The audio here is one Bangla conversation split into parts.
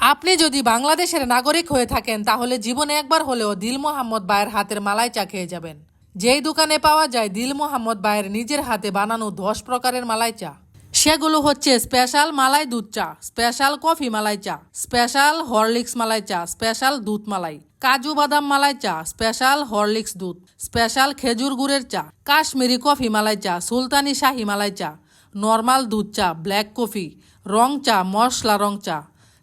আপনি যদি বাংলাদেশের নাগরিক হয়ে থাকেন, তাহলে জীবনে একবার হলেও দিল মোহাম্মদ বায়ের হাতের মালাই চা খেয়ে যাবেন। যেই দোকানে পাওয়া যায় দিল মোহাম্মদ বায়ের নিজের হাতে বানানো দশ প্রকারের মালাই চা। সেগুলো হচ্ছে স্পেশাল মালাই দুধ চা, স্পেশাল কফি মালাই চা, স্পেশাল হরলিক্স মালাই চা, স্পেশাল দুধ মালাই। কাজু বাদাম মালাই চা, স্পেশাল হরলিক্স দুধ, স্পেশাল খেজুর গুড়ের চা, কাশ্মীরি কফি মালাই চা, সুলতানি শাহি মালাই চা, নর্মাল দুধ চা, ব্ল্যাক কফি, রং চা, মশলা রং চা।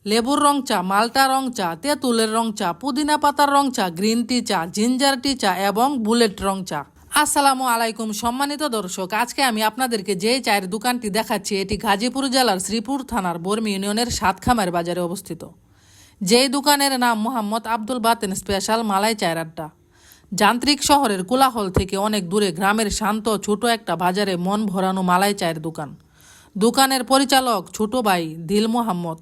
লেবুর রং চা, মাল্টা রং চা, তেঁতুলের রং চা, পুদিনা পাতার রং চা, গ্রিন টি চা, জিঞ্জার টি চা এবং বুলেট রং চা। আসসালামু আলাইকুম সম্মানিত দর্শক, আজকে আমি আপনাদেরকে যে চায়ের দোকানটি দেখাচ্ছি, এটি গাজীপুর জেলার শ্রীপুর থানার বর্মি ইউনিয়নের সাতখামার বাজারে অবস্থিত। যেই দোকানের নাম মোহাম্মদ আব্দুল বাতেন স্পেশাল মালাই চায়ের আড্ডা। যান্ত্রিক শহরের কোলাহল থেকে অনেক দূরে গ্রামের শান্ত ছোট একটা বাজারে মন ভরানো মালাই চায়ের দোকান। দোকানের পরিচালক ছোট ভাই দিল মোহাম্মদ।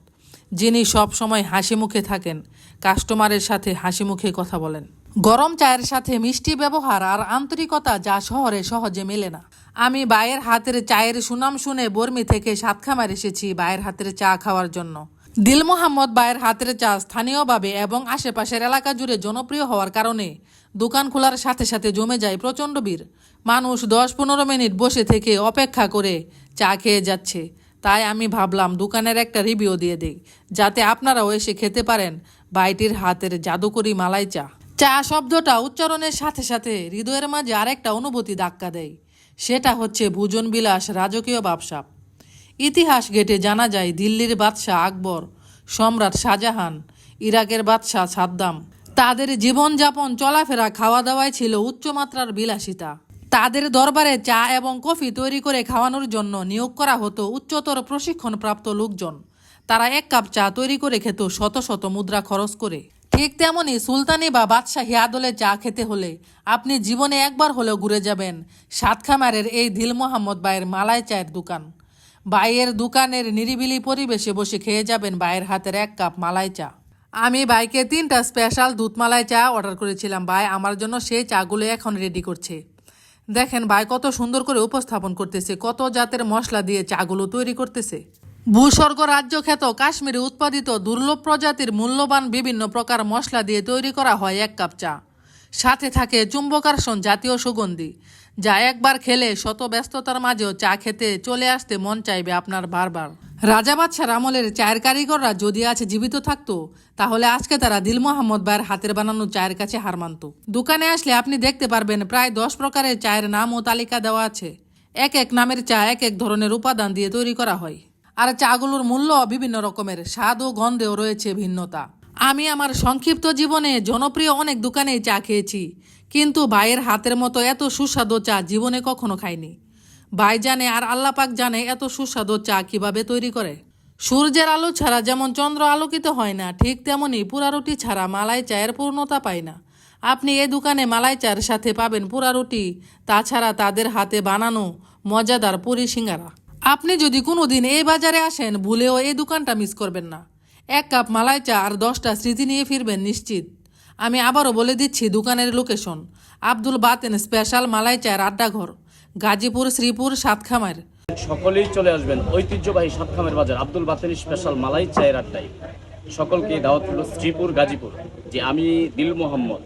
যিনি সব সময় হাসি মুখে থাকেন, কাস্টমারের সাথে হাসি মুখে কথা বলেন। গরম চায়ের সাথে মিষ্টি ব্যবহার আর আন্তরিকতা যা শহরে সহজে মেলে না। আমি বায়ের হাতের চায়ের সুনাম শুনে বর্মি থেকে সাতখামার এসেছি বায়ের হাতের চা খাওয়ার জন্য। দিল মোহাম্মদ বায়ের হাতের চা স্থানীয়ভাবে এবং আশেপাশের এলাকা জুড়ে জনপ্রিয় হওয়ার কারণে দোকান খোলার সাথে সাথে জমে যায় প্রচণ্ড ভিড়। মানুষ দশ পনেরো মিনিট বসে থেকে অপেক্ষা করে চা খেয়ে যাচ্ছে। তাই আমি ভাবলাম দোকানের একটা রিভিউ দিয়ে দিই, যাতে আপনারাও এসে খেতে পারেন বাইটির হাতের জাদুকরি মালাই চা। চা শব্দটা উচ্চারণের সাথে সাথে হৃদয়ের মাঝে আরেকটা অনুভূতি ধাক্কা দেয়, সেটা হচ্ছে ভোজন বিলাস রাজকীয় ব্যবসাপ ইতিহাস ঘেটে জানা যায় দিল্লির বাদশাহ আকবর, সম্রাট শাহজাহান, ইরাকের বাদশাহ সাদ্দাম। তাদের জীবনযাপন, চলাফেরা খাওয়া দাওয়ায় ছিল উচ্চমাত্রার বিলাসিতা। তাদের দরবারে চা এবং কফি তৈরি করে খাওয়ানোর জন্য নিয়োগ করা হতো উচ্চতর প্রশিক্ষণপ্রাপ্ত লোকজন। তারা এক কাপ চা তৈরি করে খেত শত শত মুদ্রা খরচ করে। ঠিক তেমনি সুলতানি বা বাদশাহী আদলে চা খেতে হলে আপনি জীবনে একবার হলেও ঘুরে যাবেন সাতখামারের এই দিল মোহাম্মদ বাইয়ের মালাই চায়ের দোকান। বাইয়ের দোকানের নিরিবিলি পরিবেশে বসে খেয়ে যাবেন বাইয়ের হাতের এক কাপ মালাই চা। আমি বাইকে তিনটা স্পেশাল দুধ মালাই চা অর্ডার করেছিলাম। ভাই আমার জন্য সেই চাগুলো এখন রেডি করছে। দেখেন ভাই, কত সুন্দর করে উপস্থাপন করতেছে, কত জাতের মশলা দিয়ে চাগুলো তৈরি করতেছে। ভূস্বর্গ রাজ্য খ্যাত কাশ্মীরে উৎপাদিত দুর্লভ প্রজাতির মূল্যবান বিভিন্ন প্রকার মশলা দিয়ে তৈরি করা হয় এক কাপ চা। সাথে থাকে চুম্বকার্ষণ জাতীয় সুগন্ধি, যা একবার খেলে শত ব্যস্ততার মাঝেও চা খেতে চলে আসতে মন চাইবে আপনার বারবার। রাজা বাদশার আমলের চায়ের কারিগররা যদি আজ জীবিত থাকতো, তাহলে আজকে তারা দিল মোহাম্মদ ভাইয়ের হাতের বানানো চায়ের কাছে হার মানত। দোকানে আসলে আপনি দেখতে পারবেন প্রায় দশ প্রকারের চায়ের নাম ও তালিকা দেওয়া আছে। এক এক নামের চা এক এক ধরনের উপাদান দিয়ে তৈরি করা হয়। আর চাগুলোর মূল্য বিভিন্ন রকমের, স্বাদ ও গন্ধেও রয়েছে ভিন্নতা। আমি আমার সংক্ষিপ্ত জীবনে জনপ্রিয় অনেক দোকানেই চা খেয়েছি, কিন্তু ভাইয়ের হাতের মতো এত সুস্বাদু চা জীবনে কখনো খাইনি। ভাই জানে আর আল্লাপাক জানে এত সুস্বাদু চা কীভাবে তৈরি করে। সূর্যের আলো ছাড়া যেমন চন্দ্র আলোকিত হয় না, ঠিক তেমনি পুরা রুটি ছাড়া মালাই চায়ের পূর্ণতা পায় না। আপনি এই দোকানে মালাই চায়ের সাথে পাবেন পুরা রুটি, তাছাড়া তাদের হাতে বানানো মজাদার পুরি সিঙ্গারা। আপনি যদি কোনো দিন এই বাজারে আসেন, ভুলেও এই দোকানটা মিস করবেন না। এক কাপ মালাই চা আর দশটা স্মৃতি নিয়ে ফিরবেন নিশ্চিত। আমি আবারও বলে দিচ্ছি দোকানের লোকেশন। আব্দুল বাতেন স্পেশাল মালাই চায়ের আড্ডাঘর। গাজীপুর, শ্রীপুর, সাতখামার। সকলেই চলে আসবেন ঐতিহ্যবাহী সাতখামের বাজার। আব্দুল বাতেন স্পেশাল মালাই চায়ের আড্ডায়। সকলকে দাওয়াত হলো শ্রীপুর, গাজীপুর। যে আমি দিল মোহাম্মদ।